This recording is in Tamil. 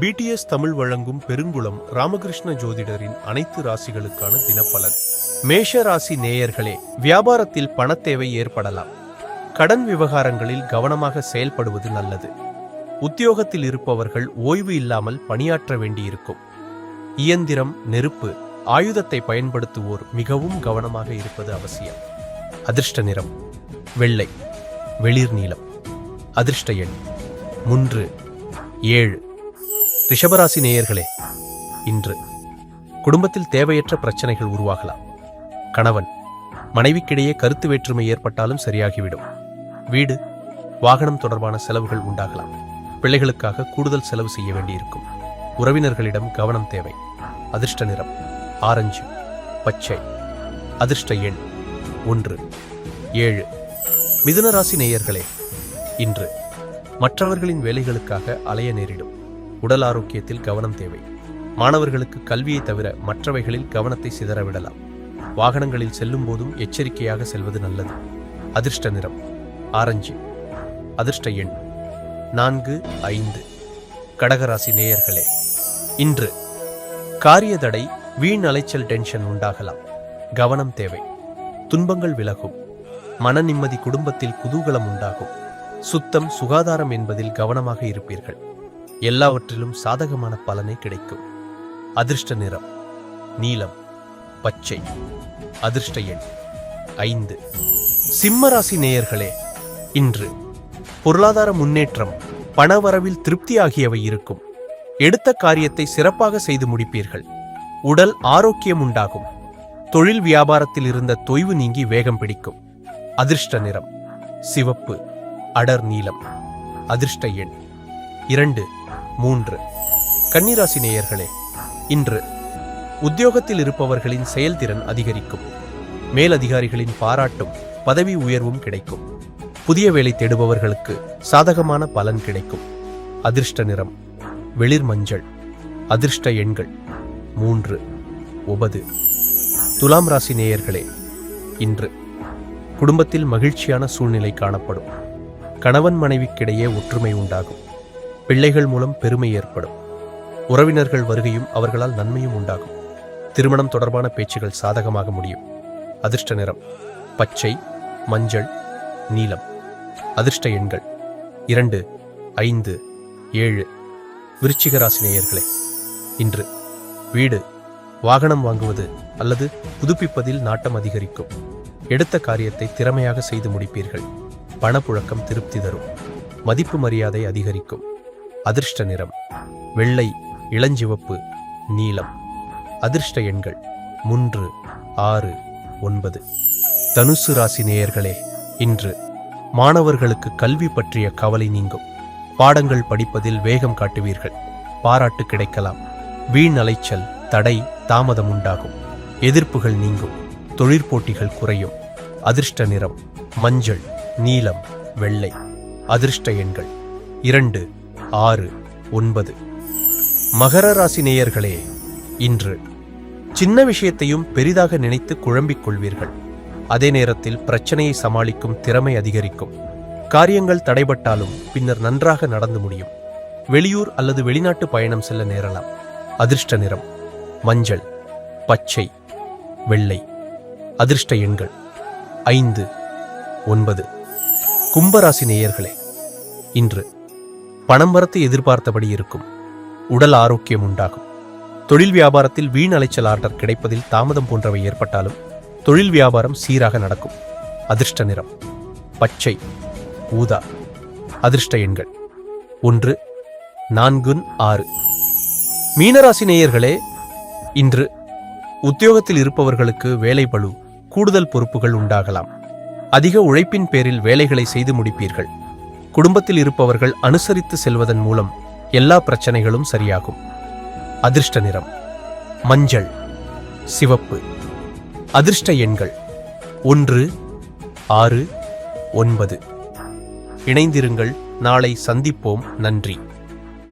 பிடிஎஸ் தமிழ் வழங்கும் பெருங்குளம் ராமகிருஷ்ண ஜோதிடரின் அனைத்து ராசிகளுக்கான தினப்பலன். மேஷ ராசி நேயர்களே வியாபாரத்தில் பணத்தேவை ஏற்படலாம். கடன் விவகாரங்களில் கவனமாக செயல்படுவது நல்லது. உத்தியோகத்தில் இருப்பவர்கள் ஓய்வு இல்லாமல் பணியாற்ற வேண்டியிருக்கும். இயந்திரம் நெருப்பு ஆயுதத்தை பயன்படுத்துவோர் மிகவும் கவனமாக இருப்பது அவசியம். அதிர்ஷ்ட நிறம் வெள்ளை வெளிர் நீளம் அதிர்ஷ்ட எண் மூன்று ஏழு. ரிஷபராசி நேயர்களே இன்று குடும்பத்தில் தேவையற்ற பிரச்சனைகள் உருவாகலாம். கணவன் மனைவிக்கிடையே கருத்து வேற்றுமை ஏற்பட்டாலும் சரியாகிவிடும். வீடு வாகனம் தொடர்பான செலவுகள் உண்டாகலாம். பிள்ளைகளுக்காக கூடுதல் செலவு செய்ய வேண்டியிருக்கும். உறவினர்களிடம் கவனம் தேவை. அதிர்ஷ்ட நிறம் ஆரஞ்சு பச்சை. அதிர்ஷ்ட எண் ஒன்று ஏழு. மிதுன ராசி நேயர்களே இன்று மற்றவர்களின் வேலைகளுக்காக அலைய நேரிடும். உடல் ஆரோக்கியத்தில் கவனம் தேவை. மாணவர்களுக்கு கல்வியை தவிர மற்றவைகளில் கவனத்தை சிதறவிடலாம் வாகனங்களில் செல்லும் போதும் எச்சரிக்கையாக செல்வது நல்லது. அதிர்ஷ்ட நிறம். ஆரஞ்சு. அதிர்ஷ்ட எண். நான்கு ஐந்து. கடகராசி நேயர்களே இன்று காரிய தடை வீண் அலைச்சல் டென்ஷன் உண்டாகலாம். கவனம் தேவை. துன்பங்கள் விலகும். மன நிம்மதி குடும்பத்தில் குதூகலம் உண்டாகும். சுத்தம் சுகாதாரம் என்பதில் கவனமாக இருப்பீர்கள். எல்லாவற்றிலும் சாதகமான பலனை கிடைக்கும். அதிர்ஷ்ட நிறம் நீலம் பச்சை. அதிர்ஷ்ட எண் ஐந்து. சிம்மராசி நேயர்களே இன்று பொருளாதார முன்னேற்றம் பணவரவில் திருப்தி ஆகியவை இருக்கும். எடுத்த காரியத்தை சிறப்பாக செய்து முடிப்பீர்கள். உடல் ஆரோக்கியம் உண்டாகும். தொழில் வியாபாரத்தில் இருந்த தொய்வு நீங்கி வேகம் பிடிக்கும். அதிர்ஷ்ட நிறம் சிவப்பு அடர் நீலம். அதிர்ஷ்ட எண் இரண்டு மூன்று. கன்னிராசி நேயர்களே இன்று உத்தியோகத்தில் இருப்பவர்களின் செயல்திறன் அதிகரிக்கும். மேலதிகாரிகளின் பாராட்டும் பதவி உயர்வும் கிடைக்கும். புதிய வேலை தேடுபவர்களுக்கு சாதகமான பலன் கிடைக்கும். அதிர்ஷ்ட நிறம் வெளிர் மஞ்சள். அதிர்ஷ்ட எண்கள் மூன்று ஒபது துலாம் ராசி நேயர்களே இன்று குடும்பத்தில் மகிழ்ச்சியான சூழ்நிலை காணப்படும். கணவன் மனைவிக்கிடையே ஒற்றுமை உண்டாகும். பிள்ளைகள் மூலம் பெருமை ஏற்படும். உறவினர்கள் வருகையும் அவர்களால் நன்மையும் உண்டாகும். திருமணம் தொடர்பான பேச்சுகள் சாதகமாக முடியும். அதிர்ஷ்ட நிறம் பச்சை மஞ்சள் நீலம். அதிர்ஷ்ட எண்கள் இரண்டு ஐந்து ஏழு. விருச்சிக ராசி நேயர்களே இன்று வீடு வாகனம் வாங்குவது அல்லது புதுப்பிப்பதில் நாட்டம் அதிகரிக்கும். எடுத்த காரியத்தை திறமையாக செய்து முடிப்பீர்கள். பணப்புழக்கம் திருப்தி தரும். மதிப்பு மரியாதை அதிகரிக்கும். அதிர்ஷ்ட நிறம் வெள்ளை இளஞ்சிவப்பு நீலம். அதிர்ஷ்ட எண்கள் மூன்று ஆறு ஒன்பது. தனுசு ராசி நேயர்களே இன்று மாணவர்களுக்கு கல்வி பற்றிய கவலை நீங்கும். பாடங்கள் படிப்பதில் வேகம் காட்டுவீர்கள். பாராட்டு கிடைக்கலாம். வீண் அலைச்சல் தடை தாமதம் உண்டாகும். எதிர்ப்புகள் நீங்கும். தொழிற்போட்டிகள் குறையும். அதிர்ஷ்ட நிறம் மஞ்சள் நீலம் வெள்ளை. அதிர்ஷ்ட எண்கள் இரண்டு ஆறு ஒன்பது. மகர ராசி நேயர்களே இன்று சின்ன விஷயத்தையும் பெரிதாக நினைத்து குழம்பிக் கொள்வீர்கள். அதே நேரத்தில் பிரச்சனையை சமாளிக்கும் திறமை அதிகரிக்கும். காரியங்கள் தடைபட்டாலும் பின்னர் நன்றாக நடந்து முடியும். வெளியூர் அல்லது வெளிநாட்டு பயணம் செல்ல நேரலாம். அதிர்ஷ்ட நிறம் மஞ்சள் பச்சை வெள்ளை. அதிர்ஷ்ட எண்கள் ஐந்து ஒன்பது. கும்பராசி நேயர்களே இன்று பணம் வரத்து எதிர்பார்த்தபடி இருக்கும். உடல் ஆரோக்கியம் உண்டாகும். தொழில் வியாபாரத்தில் வீண் அலைச்சல் ஆர்டர் கிடைப்பதில் தாமதம் போன்றவை ஏற்பட்டாலும் தொழில் வியாபாரம் சீராக நடக்கும். அதிர்ஷ்ட நிறம். பச்சை. ஊதா. அதிர்ஷ்ட எண்கள். ஒன்று நான்கு ஆறு. மீனராசி நேயர்களே இன்று உத்தியோகத்தில் இருப்பவர்களுக்கு வேலை பழு கூடுதல் பொறுப்புகள் உண்டாகலாம். அதிக உழைப்பின் பேரில் வேலைகளை செய்து முடிப்பீர்கள். குடும்பத்தில் இருப்பவர்கள் அனுசரித்து செல்வதன் மூலம் எல்லா பிரச்சனைகளும் சரியாகும். அதிர்ஷ்ட நிறம். மஞ்சள். சிவப்பு. அதிர்ஷ்ட எண்கள். ஒன்று ஆறு ஒன்பது. இணைந்திருங்கள். நாளை சந்திப்போம். நன்றி.